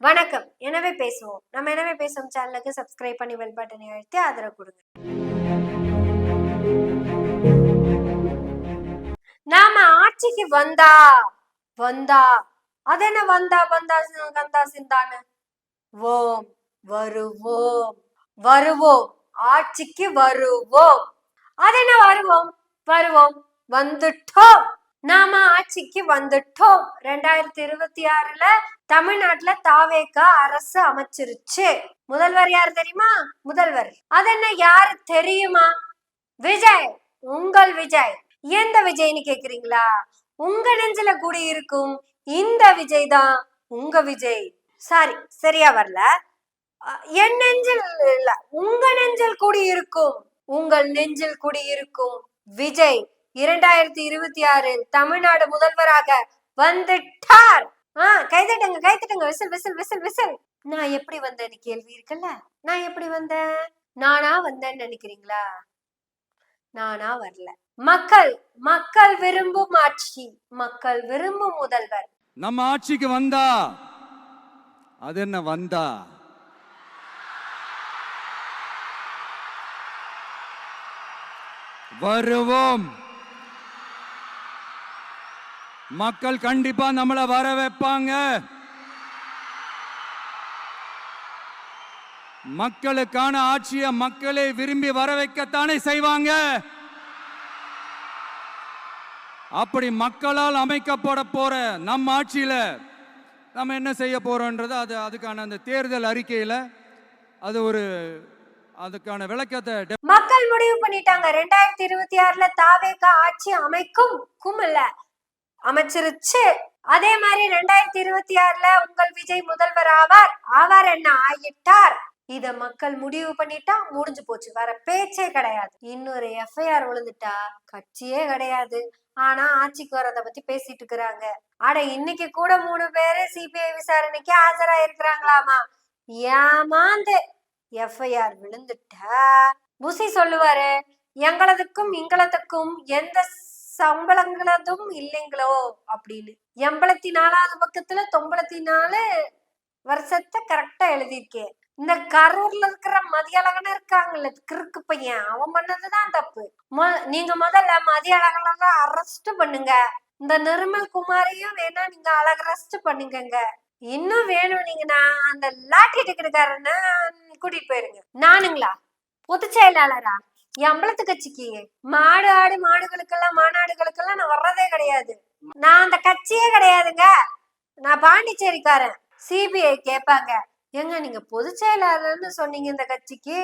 வணக்கம். எனவே பேசுவோம். நம்ம எனவே பேசுவோம் சேனலுக்கு சப்ஸ்கிரைப் பண்ணி பெல் பட்டனை அழுத்தி ஆதரவு கொடுங்க. நாம ஆட்சிக்கு வந்தா வந்தா. அது என்ன வந்தா வந்தா கந்தா சிந்தான்னு? ஓம் வருவோம். வருவோம். ஆட்சிக்கு வருவோம். அது என்ன வருவோம்? வருவோம். வந்துட்டோம். நாம ஆட்சிக்கு வந்துட்டோம். ரெண்டாயிரத்தி இருபத்தி ஆறுல தமிழ்நாட்டுல தாவேக்கா அரசு அமைச்சிருச்சு. முதல்வர் யார் தெரியுமா? முதல்வர். அது என்ன யாரு தெரியுமா? விஜய். உங்கள் விஜய். எந்த விஜய்னு கேக்குறீங்களா? உங்க நெஞ்சில கூடி இருக்கும் இந்த விஜய் தான் உங்க விஜய். சாரி சரியா வரல. என் நெஞ்சில் இல்ல. உங்க நெஞ்சில் கூடி இருக்கும். உங்கள் நெஞ்சில் கூடி இருக்கும் விஜய். இரண்டாயிரத்தி இருபத்தி ஆறில் தமிழ்நாடு முதல்வராக வந்துட்டார். ஆஹ் கைதட்டுங்க கைதட்டுங்க. Whistle whistle whistle whistle. நான் எப்படி வந்தேன்னு கேள்வி இருக்குல்ல? நான் எப்படி வந்தேன்? நானா வந்தேன்னு நினைக்கிறீங்களா? நானா வரல. மக்கள் மக்கள் விரும்பும் ஆட்சி மக்கள் விரும்பும் முதல்வர். நம்ம ஆட்சிக்கு வந்தா? அது என்ன வந்தா? வருவோம். மக்கள் கண்டிப்பா நம்மளை வர வைப்பாங்க. மக்களுக்கான ஆட்சியை மக்களை விரும்பி வர வைக்கத்தானே செய்வாங்க. அப்படி மக்களால் அமைக்கப்பட போற நம்ம ஆட்சியில நம்ம என்ன செய்ய போறோன்றது அது அதுக்கான அந்த தேர்தல் அறிக்கையில அது ஒரு அதுக்கான விளக்கத்தை மக்கள் முடிவு பண்ணிட்டாங்க. ரெண்டாயிரத்தி இருபத்தி ஆறுல தாவேகா ஆட்சி அமைக்கும் கும்பல அமைச்சிருச்சு. அதே மாதிரி ரெண்டாயிரத்தி இருபத்தி ஆறுல உங்கள் விஜய் முதல்வர் ஆவார். ஆவார் என்ன? ஆகிட்டார். இத மக்கள் முடிவு பண்ணிட்டா முடிஞ்சு போச்சு. வேற பேச்சே கிடையாது. இன்னொரு எஃப்ஐஆர் விழுந்துட்டா கட்சியே கிடையாது. ஆனா ஆட்சிக்கு வரத பத்தி பேசிட்டு இருக்கிறாங்க. ஆட இன்னைக்கு கூட மூணு பேரு சிபிஐ விசாரணைக்கு ஆஜரா இருக்கிறாங்களாமா ஏமாந்து எஃப்ஐஆர் விழுந்துட்டா. புசி சொல்லுவாரு எங்களதுக்கும் இங்களதுக்கும் எந்த சம்பளங்களதும் இல்லைங்களோ அப்படின்னு. எண்பத்தி நாலாவது பக்கத்துல தொம்பளத்தி நாலு வருஷத்தை கரெக்டா எழுதியிருக்கேன். இந்த கரூர்ல இருக்கிற மதியழகன் இருக்காங்கல்ல கிறுக்கு பையன் அவன் பண்ணதுதான் தப்பு. மொ- நீங்க முதல்ல மதியழகன அரெஸ்ட் பண்ணுங்க. இந்த நிர்மல் குமாரையும் வேணா நீங்க அழக அரெஸ்ட் பண்ணுங்கங்க. இன்னும் வேணும்னீங்கன்னா அந்த லாட்டி டிக்கெட்டுக்காரன கூட்டிட்டு போயிருங்க. நானுங்களா? பொதுச் செயலாளரா எம்பளத்து கட்சிக்கு. மாடு ஆடு மாடுகளுக்கெல்லாம் மாநாடுகளுக்கெல்லாம் நான் வர்றதே கிடையாது. நான் அந்த கட்சியே கிடையாதுங்க. நான் பாண்டிச்சேரிக்காரன். சிபிஐ கேட்பாங்க ஏங்க நீங்க பொதுச் செயலாளர்னு சொன்னீங்க இந்த கட்சிக்கு?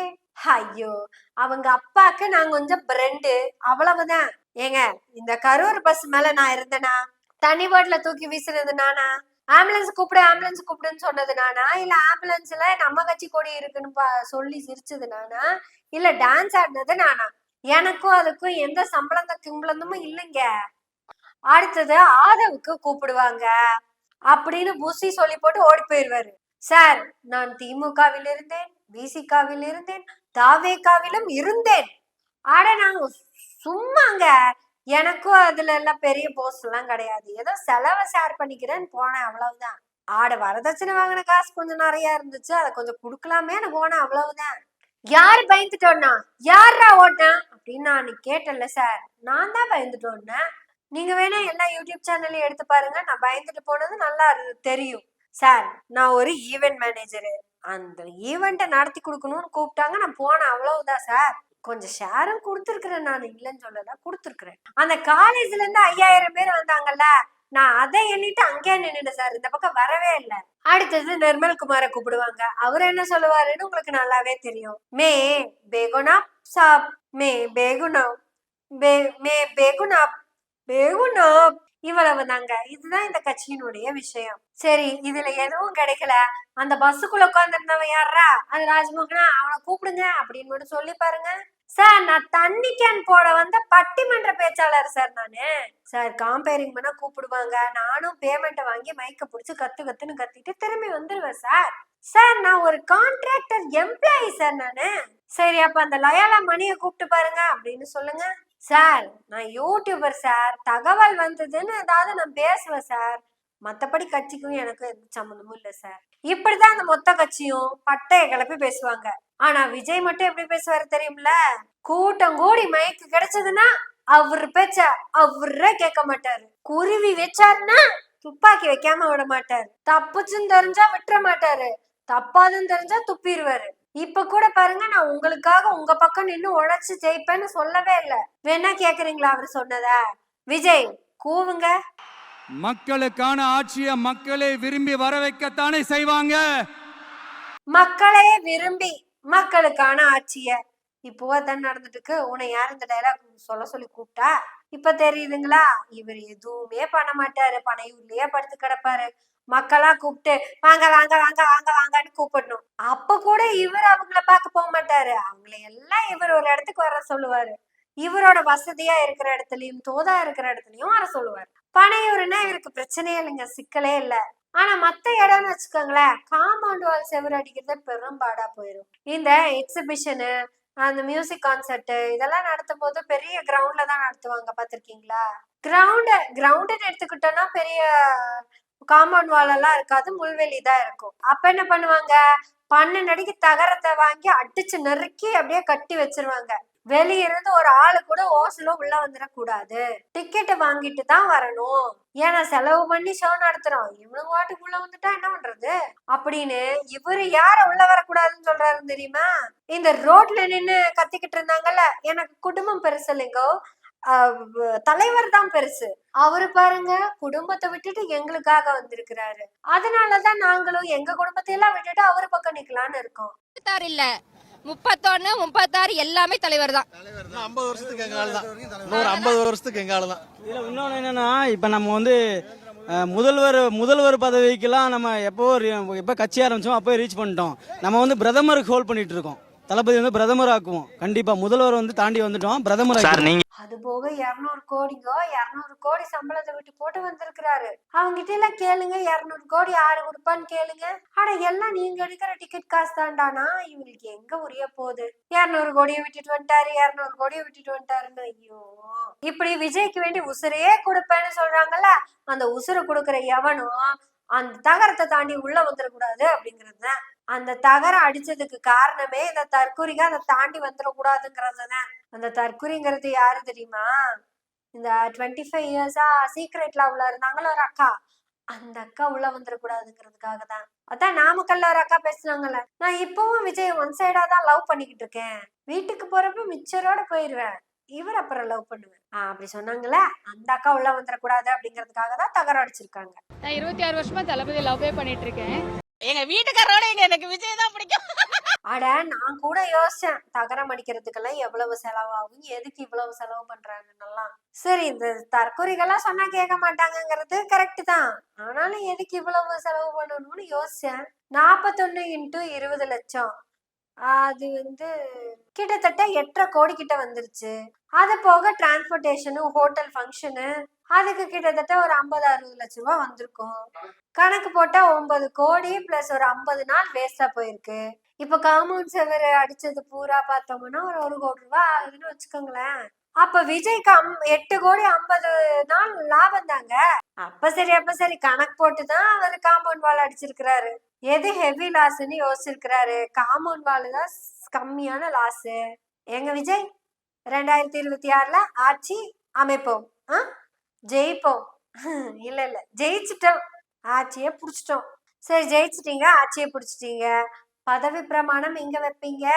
ஐயோ அவங்க அப்பாக்கு நான் கொஞ்சம் பிரெண்டு அவ்வளவுதான். ஏங்க இந்த கரூர் பஸ் மேல நான் இருந்தேனா? தனி பாட்டில தூக்கி வீசுனது நானா? ஆம்புலன்ஸ் கூப்பிடு ஆம்புலன்ஸ் கூப்பிடுன்னு சொன்னது நானா? இல்ல ஆம்புலன்ஸ்ல நம்ம கட்சி கொடி இருக்குன்னு பா- சொல்லி சிரிச்சது நானா? இல்ல டான்ஸ் ஆடினது நானா? எனக்கும் அதுக்கும் எந்த சம்பளம் கிம்பளந்தமும் இல்லைங்க. அடுத்தது ஆதவுக்கு கூப்பிடுவாங்க. அப்படின்னு புசி சொல்லி போட்டு ஓடி போயிருவாரு. சார் நான் திமுகவில் இருந்தேன் பிசிகாவில் இருந்தேன் தாவேகாவிலும் இருந்தேன். ஆட நான் சும்மாங்க. எனக்கும் அதுல எல்லாம் பெரிய போஸ்ட் எல்லாம் கிடையாது. ஏதோ செலவை ஷேர் பண்ணிக்கிறேன்னு போனேன் அவ்வளவுதான். ஆட வரதட்சணை வாங்கின காசு கொஞ்சம் நிறைய இருந்துச்சு அதை கொஞ்சம் கொடுக்கலாமேன்னு போனேன் அவ்வளவுதான். யார் பயந்துட்டோன்னா யாரா ஓட்டினா? அப்படின்னு நான் கேட்டேன்ல சார் நான் தான் பயந்துட்டு நீங்க வேணா எல்லா யூடியூப் சேனல்லையும் எடுத்து பாருங்க. நான் பயந்துட்டு போனது நல்லா தெரியும். சார் நான் ஒரு ஈவெண்ட் மேனேஜரு அந்த ஈவெண்ட்டை நடத்தி கொடுக்கணும்னு கூப்பிட்டாங்க. நான் போனேன் அவ்வளவுதான் சார் கொஞ்சம் ஷேரும் கொடுத்துருக்குறேன் நான். இல்லைன்னு சொல்லல கொடுத்துருக்குறேன். அந்த காலேஜ்ல இருந்து ஐயாயிரம் பேர் வந்தாங்கல்ல நான் அதை எண்ணிட்டு அங்கேயே நின்றுட்டேன் சார். இந்த பக்கம் வரவே இல்லை. அடுத்தது நிர்மல் குமாரை கூப்பிடுவாங்க. அவர் என்ன சொல்லுவாருன்னு உங்களுக்கு நல்லாவே தெரியும். மே பேகுனா சாப் மே பேகுனா பே மே பேகுனா பேகுனா இவ்வளவு தாங்க இதுதான் இந்த கட்சியினுடைய விஷயம். சரி இதுல எதுவும் கிடைக்கல. அந்த பஸ்ஸுக்குள்ள உட்காந்துருந்தவன் யாரா அது ராஜ்மோகனா அவனை கூப்பிடுங்க அப்படின்னு மட்டும் சொல்லி பாருங்க. சார் நான் தண்ணி கேன் போட வந்த பட்டிமன்ற பேச்சாளர் சார் நானு. சார் காம்பேரிங் பண்ணா கூப்பிடுவாங்க. நானும் பேமெண்ட்டை வாங்கி மைக்க புடிச்சு கத்து கத்துன்னு கத்திட்டு திரும்பி வந்துருவேன் சார். சார் நான் ஒரு கான்ட்ராக்டர் எம்ப்ளாயி சார் நானு. சரி அப்ப அந்த லயாலா மணியை கூப்பிட்டு பாருங்க அப்படின்னு சொல்லுங்க. சார் நான் யூடியூபர் சார் தகவல் வந்ததுன்னு ஏதாவது நான் பேசுவேன் சார் மற்றபடி கட்சிக்கும் எனக்கும் எந்த சம்மந்தமும் இல்லை சார் இப்படிதான் அந்த மொத்த கட்சியும் பட்டைய கிளப்பி பேசுவாங்க. ஆனா விஜய் மட்டும் எப்படி பேசுவாரு தெரியும்ல? கூட்டம் கூடி மயக்கு கிடைச்சதுன்னா அவர் பேச்ச அவரே கேட்க மாட்டாரு. குருவி வச்சாருன்னா துப்பாக்கி வைக்காம விட மாட்டாரு. தப்புச்சுன்னு தெரிஞ்சா விட்டுற மாட்டாரு. தப்பாதுன்னு தெரிஞ்சா துப்பிடுவாரு. இப்ப கூட பாருங்க நான் உங்களுக்காக உங்க பக்கம் நின்னு உழைச்சு ஜெயிப்பேன்னு சொல்லவே இல்ல. வேணா கேக்குறீங்களா அவர் சொன்னதா? விஜய் கூவுங்க. மக்களுக்கான ஆட்சியை மக்களே விரும்பி வர வைக்கத்தானே செய்வாங்க? மக்களே விரும்பி மக்களுக்கான ஆட்சிய. இப்போ தான் நடந்துட்டு இருக்கு உன்னை யார் இந்த டைலாக் சொல்ல சொல்லி கூப்பிட்டா? இப்ப தெரியுதுங்களா? இவர் எதுவுமே பண்ண மாட்டாரு. பனையூர்லயே படுத்து கிடப்பாரு. மக்களா கூப்பிட்டு வாங்க வாங்க வாங்க வாங்க வாங்கன்னு கூப்பிடணும். அப்ப கூட இவர் அவங்கள பார்க்க போக மாட்டாரு. அவங்கள எல்லாம் இவர் ஒரு இடத்துக்கு வர சொல்லுவாரு. இவரோட வசதியா இருக்கிற இடத்துலயும் தோதா இருக்கிற இடத்துலயும் வர சொல்லுவாரு. பனையூர்னா இவருக்கு பிரச்சனையே இல்லைங்க சிக்கலே இல்ல. ஆனா மத்த இடம்னு வச்சுக்கோங்களேன் காம்பவுண்ட் வால் செவர் அடிக்கிறது பெரும்பாடா போயிடும் இந்த எக்ஸிபிஷனு அந்த மியூசிக் கான்சர்ட் இதெல்லாம் நடத்தும் போது பெரிய கிரவுண்ட்ல தான் நடத்துவாங்க பாத்திருக்கீங்களா கிரவுண்ட் கிரவுண்டுன்னு எடுத்துக்கிட்டோம்னா பெரிய காம்பவுண்ட் வால் எல்லாம் இருக்காது முள்வெளி தான் இருக்கும். அப்ப என்ன பண்ணுவாங்க? பன்னெண்டு அடிக்கு தகரத்தை வாங்கி அடிச்சு நறுக்கி அப்படியே கட்டி வச்சிருவாங்க. வெளியிருந்து ஒரு ஆளு கூட ஓசலோ உள்ள வந்துடக்கூடாது. டிக்கெட் வாங்கிட்டு தான் வரணும். ஏன்னா செலவு பண்ணி ஷோ நடத்துறோம். இவனுங்க வாட்டுக்குள்ள வந்துட்டா என்ன பண்றது? அப்படின்னு இவரு யார உள்ள வரக்கூடாதுன்னு சொல்றாருன்னு தெரியுமா? இந்த ரோட்ல நின்னு கத்திக்கிட்டு இருந்தாங்கல்ல எனக்கு குடும்பம் பெருசு இல்லைங்கோ. தலைவர் தான் பெருசு. அவரு பாருங்க குடும்பத்தை விட்டுட்டு எங்களுக்காக வந்திருக்கிறாரு. அதனாலதான் நாங்களும் எங்க குடும்பத்தை எல்லாம் விட்டுட்டு அவரு பக்கம் நிக்கலாம்னு இருக்கோம். இல்ல. முப்பத்தொன்னு முப்பத்தாறு எல்லாமே தலைவர் தான். ஐம்பது வருஷத்துக்கு எங்க ஆள் தான். இன்னொரு ஐம்பது வருஷத்துக்கு எங்க ஆள் தான். இதில் இன்னொன்று என்னன்னா இப்போ நம்ம வந்து முதல்வர் முதல்வர் பதவிக்கெல்லாம் நம்ம எப்போ எப்போ கட்சி ஆரம்பிச்சோம் அப்போ ரீச் பண்ணிட்டோம். நம்ம வந்து பிரதமருக்கு ஹோல்ட் பண்ணிட்டு இருக்கோம். தளபதி வந்து பிரதமர் ஆக்குவோம் கண்டிப்பா முதல்வர் வந்து தாண்டி வந்துட்டோம். பிரதமர் ஆக்குவோம். அது போக இருநூறு கோடிங்கோ இருநூறு கோடி சம்பளத்தை விட்டு போட்டு வந்திருக்கிறாரு. அவங்கிட்ட எல்லாம் கேளுங்க இருநூறு கோடி யாரு கொடுப்பான்னு கேளுங்க. ஆனா எல்லாம் நீங்க எடுக்கிற டிக்கெட் காசு தாண்டானா இவங்களுக்கு எங்க உரிய போகுது? இருநூறு கோடியை விட்டுட்டு வந்துட்டாரு இருநூறு கோடியை விட்டுட்டு வந்துட்டாருன்னு ஐயோ. இப்படி விஜய்க்கு வேண்டி உசுரையே கொடுப்பேன்னு சொல்றாங்கல்ல அந்த உசுரை கொடுக்குற எவனும் அந்த தகரத்தை தாண்டி உள்ள வந்துடக்கூடாது அப்படிங்கிறது தான். அந்த தகரம் அடிச்சதுக்கு காரணமே இந்த தற்கூரிங்க அதை தாண்டி வந்துடக்கூடாதுங்கிறது தான் அந்த தற்குறிங்கிறது யாரு தெரியுமா? இந்த டுவெண்ட்டி ஃபைவ் இயர்ஸா சீக்ரெட் லவ்ல இருந்தாங்களோ ஒரு அக்கா? அந்த அக்கா உள்ள வந்துடக்கூடாதுங்கிறதுக்காக தான் அதான் நாமக்கல்ல ஒரு அக்கா பேசுனாங்கல்ல நான் இப்பவும் விஜய் ஒன் சைடா தான் லவ் பண்ணிக்கிட்டு இருக்கேன் வீட்டுக்கு போறப்ப மிச்சரோட போயிருவேன். இவர் அப்புறம் லவ் பண்ணுவேன். ஆஹ் அப்படி சொன்னாங்கல்ல அந்த அக்கா உள்ள வந்துடக்கூடாது அப்படிங்கிறதுக்காக தான் தகரம் அடிச்சிருக்காங்க. நான் இருபத்தி ஆறு வருஷமா தளபதி லவ்வே பண்ணிட்டு இருக்கேன் எங்க வீட்டுக்காரோட எங்க எனக்கு விஜய் தான் பிடிக்கும். அட நான் கூட யோசிச்சேன் தகரம் அடிக்கிறதுக்கெல்லாம் எவ்வளவு செலவாகும் எதுக்கு இவ்வளவு செலவு பண்றாங்கன்னெல்லாம். சரி இந்த தற்கொலைகள்லாம் சொன்னா கேட்க மாட்டாங்கங்கிறது கரெக்ட் தான். ஆனாலும் எதுக்கு இவ்வளவு செலவு பண்ணணும்னு யோசிச்சேன். நாப்பத்தொன்னு இன்ட்டு இருபது லட்சம். அது வந்து கிட்டத்தட்ட எட்டரை கோடி கிட்ட வந்துருச்சு. அது போக டிரான்ஸ்போர்டேஷனு ஹோட்டல் ஃபங்க்ஷனு அதுக்கு கிட்டத்தட்ட ஒரு ஐம்பது அறுபது லட்ச ரூபா வந்திருக்கும். கணக்கு போட்டா ஒன்பது கோடி பிளஸ் ஒரு ஐம்பது நாள் வேஸ்டா போயிருக்கு. இப்ப காம்பவுண்ட் செவர் அடிச்சது பூரா பார்த்தோம்னா ஒரு ஒரு கோடி ரூபாய் ஆகுதுன்னு வச்சுக்கோங்களேன். அப்ப விஜய்க்கு அம் எட்டு கோடி ஐம்பது நாள் லாபம் தாங்க. அப்ப சரி அப்ப சரி கணக்கு போட்டுதான் அவர் காம்பவுண்ட் வால் அடிச்சிருக்கிறாரு. எது ஹெவி லாஸ்ன்னு யோசிச்சிருக்கிறாரு. காமௌண்ட் வால் தான் கம்மியான லாஸ் எங்க விஜய்? ரெண்டாயிரத்தி இருபத்தி ஆறுல ஆட்சி அமைப்போம். ஆ? ஜெயிப்போம். இல்ல இல்ல. ஜெயிச்சிட்டோம். ஆட்சியை பிடிச்சிட்டோம். சரி ஜெயிச்சிட்டீங்க. ஆட்சியை பிடிச்சிட்டீங்க. பதவி பிரமாணம் எங்க வைப்பீங்க?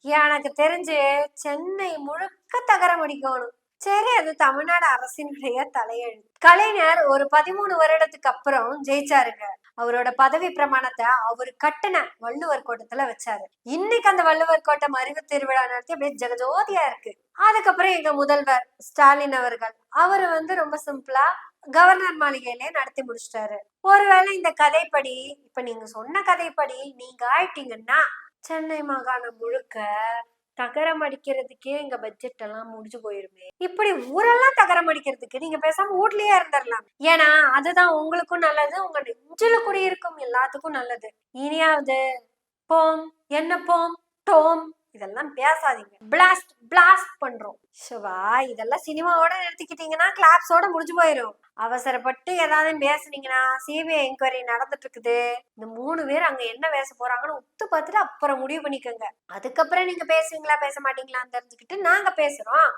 எனக்கு தெரிஞ்சு சென்னை முழுக்க தகரம் அடிக்கணும். சரி அது தமிழ்நாடு அரசினுடைய தலையெழு கலைஞர் ஒரு பதிமூணு வருடத்துக்கு அப்புறம் ஜெயிச்சாருங்க. அவரோட பதவி பிரமாணத்தை அவர் கட்டின வள்ளுவர் கோட்டத்துல வச்சாரு. இன்னைக்கு அந்த வள்ளுவர் கோட்டம் அறிவு திருவிழா நடத்தி அப்படியே ஜெகஜோதியா இருக்கு. அதுக்கப்புறம் எங்க முதல்வர் ஸ்டாலின் அவர்கள் அவரு வந்து ரொம்ப சிம்பிளா கவர்னர் மாளிகையிலே நடத்தி முடிச்சிட்டாரு. ஒருவேளை இந்த கதைப்படி இப்ப நீங்க சொன்ன கதைப்படி நீங்க ஆயிட்டீங்கன்னா சென்னை மாகாணம் முழுக்க தகரம் அடிக்கிறதுக்கே எங்க பட்ஜெட் எல்லாம் முடிஞ்சு போயிருமே. இப்படி ஊரெல்லாம் தகரம் அடிக்கிறதுக்கு நீங்க பேசாம வீட்லயே இருந்துடலாம் ஏன்னா அதுதான் உங்களுக்கும் நல்லது உங்க நெஞ்சில இருக்கும் எல்லாத்துக்கும் நல்லது. இனியாவது போம் என்ன போம் டோம் இதெல்லாம் பேசாதீங்க. பிளாஸ்ட் பிளாஸ்ட் பண்றோம். சிவா இதெல்லாம் சினிமாவோட நிறுத்திக்கிட்டீங்கன்னா கிளாப்ஸோட முடிஞ்சு போயிடும் அவசரப்பட்டு ஏதாவது பேசுனீங்கன்னா சிபிஐ என்கொயரி நடந்துட்டு இருக்குது இந்த மூணு பேர் அங்க என்ன பேச போறாங்கன்னு உத்து பார்த்துட்டு அப்புறம் முடிவு பண்ணிக்கோங்க. அதுக்கப்புறம் நீங்க பேசுவீங்களா பேச மாட்டீங்களான்னு தெரிஞ்சுக்கிட்டு நாங்க பேசுறோம்.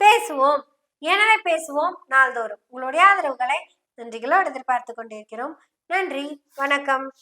பேசுவோம். எனவே பேசுவோம் நாள்தோறும். உங்களுடைய ஆதரவுகளை நன்றிகளோடு எதிர்பார்த்து கொண்டிருக்கிறோம். நன்றி. வணக்கம்.